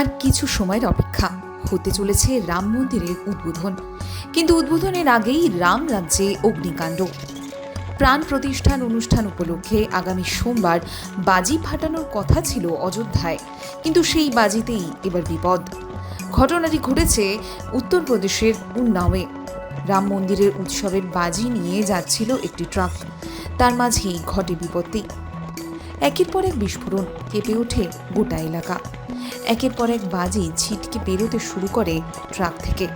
আর কিছু সময়ের অপেক্ষা। হতে চলেছে রাম মন্দিরের উদ্বোধন। কিন্তু উদ্বোধনের আগেই রাম রাজ্যে অগ্নিকাণ্ড। প্রাণ প্রতিষ্ঠান অনুষ্ঠান উপলক্ষে আগামী সোমবার বাজি ফাটানোর কথা ছিল অযোধ্যায়। কিন্তু সেই বাজিতেই এবার বিপদ। ঘটনাটি ঘটেছে উত্তরপ্রদেশের উন্নাওয়ে। রাম মন্দিরের উৎসবের বাজি নিয়ে যাচ্ছিল একটি ট্রাক। তার মাঝেই ঘটে বিপত্তি। একের পর এক বিস্ফোরণ কেঁপে ওঠে গোটা এলাকা। একের পর এক বাজি ছিটকে বেরোতে শুরু করে ট্রাক থেকে।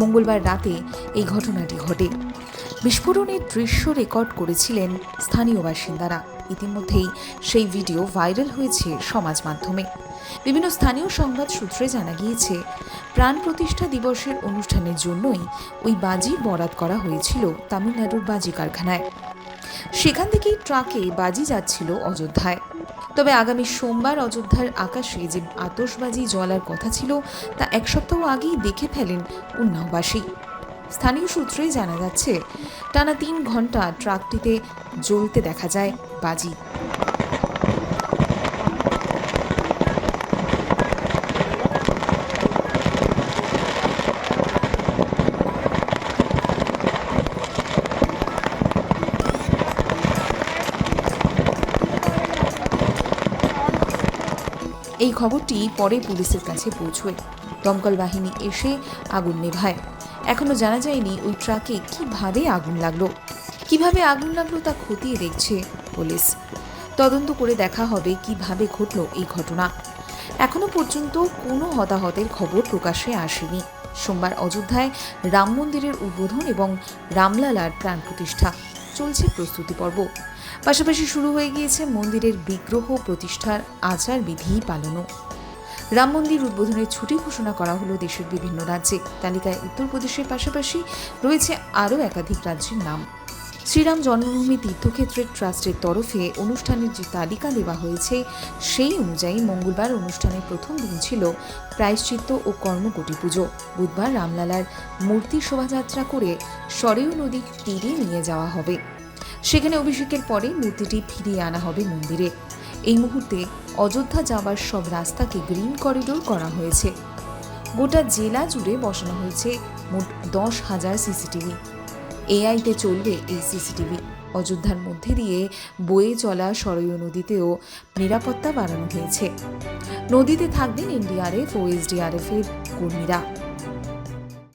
মঙ্গলবার রাতে এই ঘটনাটি ঘটে। বিস্ফোরণের দৃশ্য রেকর্ড করেছিলেন স্থানীয় বাসিন্দারা। ইতিমধ্যেই সেই ভিডিও ভাইরাল হয়েছে সমাজ মাধ্যমে। বিভিন্ন স্থানীয় সংবাদ সূত্রে জানা গিয়েছে, প্রাণ প্রতিষ্ঠা দিবসের অনুষ্ঠানের জন্যই ওই বাজি বরাদ করা হয়েছিল তামিলনাড়ুর বাজি কারখানায়। সেখান থেকেই ট্রাকে বাজি যাচ্ছিল অযোধ্যায়। তবে আগামী সোমবার অযোধ্যার আকাশে যে আতশবাজি জ্বলার কথা ছিল, তা এক সপ্তাহ আগেই দেখে ফেলেন উন্নাওবাসী। স্থানীয় সূত্রে জানা যাচ্ছে, টানা তিন ঘণ্টা ট্রাকটিতে জ্বলতে দেখা যায় বাজি। এই খবরটি পরে পুলিশের কাছে পৌঁছয়। দমকল বাহিনী এসে আগুন নেভায়। এখনও জানা যায়নি ওই ট্রাকে কীভাবে আগুন লাগল। কীভাবে আগুন লাগল তা খতিয়ে দেখছে পুলিশ। তদন্ত করে দেখা হবে কীভাবে ঘটল এই ঘটনা। এখনও পর্যন্ত কোনো হতাহতের খবর প্রকাশে আসেনি। সোমবার অযোধ্যায় রাম মন্দিরের উদ্বোধন এবং রামলালার প্রাণ প্রতিষ্ঠা চলছে প্রস্তুতি পর্ব। পাশাপাশি শুরু হয়ে গিয়েছে মন্দিরের বিগ্রহ প্রতিষ্ঠার আচার বিধি পালনও। রাম মন্দির উদ্বোধনের ছুটি ঘোষণা করা হলো দেশের বিভিন্ন রাজ্যে। তালিকায় উত্তরপ্রদেশের পাশাপাশি রয়েছে আরও একাধিক রাজ্যের নাম। শ্রীরাম জন্মভূমি তীর্থক্ষেত্রের ট্রাস্টের তরফে অনুষ্ঠানের যে তালিকা দেওয়া হয়েছে, সেই অনুযায়ী মঙ্গলবার অনুষ্ঠানের প্রথম দিন ছিল প্রায়শ্চিত্ত ও কর্মকোটি পুজো। বুধবার রামলালার মূর্তি শোভাযাত্রা করে সরেউ নদীর তীরে নিয়ে যাওয়া হবে। সেখানে অভিষেকের পরে মূর্তিটি ফিরিয়ে আনা হবে মন্দিরে। এই মুহূর্তে অযোধ্যা যাওয়ার সব রাস্তাকে গ্রিন করিডোর করা হয়েছে। গোটা জেলা জুড়ে বসানো হয়েছে মোট দশ হাজার সিসিটিভি। এআইতে চলবে এই সিসিটিভি। অযোধ্যার মধ্যে দিয়ে বয়ে চলা সরয়ൂ নদীতেও নিরাপত্তা বাড়ানো হয়েছে। নদীতে থাকবেন এনডিআরএফ ও এসডিআরএফ এর কর্মীরা।